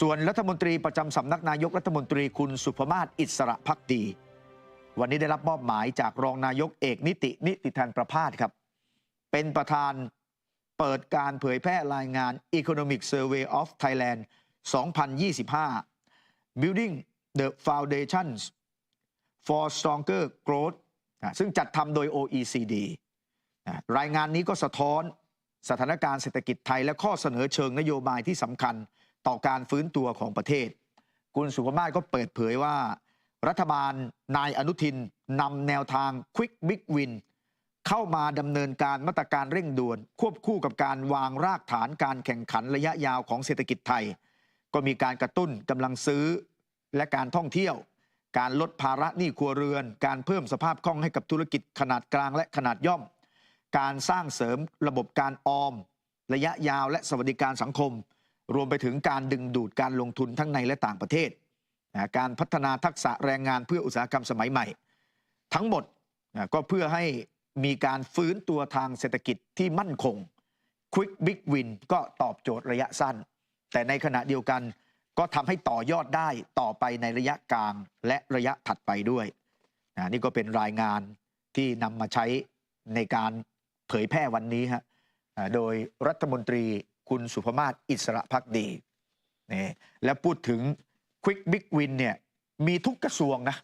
ส่วนรัฐมนตรีประจำสำนักนายกรัฐมนตรีคุณสุภมาศอิสระพักดี วันนี้ได้รับมอบหมายจากรองนายกเอกนิตินิติธันประพาสครับ เป็นประธานเปิดการเผยแพร่รายงาน Economic Survey of Thailand 2025 Building the Foundations for Stronger Growth ซึ่งจัดทำโดย OECD รายงานนี้ก็สะท้อนสถานการณ์เศรษฐกิจไทยและข้อเสนอเชิงนโยบายที่สำคัญ ต่อการฟื้นตัวของประเทศ คุณสุภาพก็เปิดเผยว่า รัฐบาลนายอนุทินนำแนวทาง Quick Big Win เข้ามาดำเนินการมาตรการเร่งด่วน ควบคู่กับการวางรากฐานการแข่งขันระยะยาวของเศรษฐกิจไทย ก็มีการกระตุ้นกำลังซื้อและการท่องเที่ยว การลดภาระหนี้ครัวเรือน การเพิ่มสภาพคล่องให้กับธุรกิจขนาดกลางและขนาดย่อม การสร้างเสริมระบบการออม ระยะยาวและสวัสดิการสังคม รวมไปถึงการดึงดูดการลงทุนทั้งในและต่างประเทศนะการพัฒนาทักษะแรงงานเพื่ออุตสาหกรรมสมัยใหม่ ทั้งหมดนะก็เพื่อให้มีการฟื้นตัวทางเศรษฐกิจที่มั่นคง Quick Big Win ก็ตอบโจทย์ระยะสั้น แต่ในขณะเดียวกันก็ทำให้ต่อยอดได้ต่อไปในระยะกลางและระยะถัดไปด้วยนะนี่ก็เป็นรายงานที่นำมาใช้ในการเผยแพร่วันนี้ฮะโดยรัฐมนตรี คุณสุภมาศอิสระพักดีนี่และพูดถึงควิกบิ๊กวินเนี่ยมีทุกกระทรวงนะ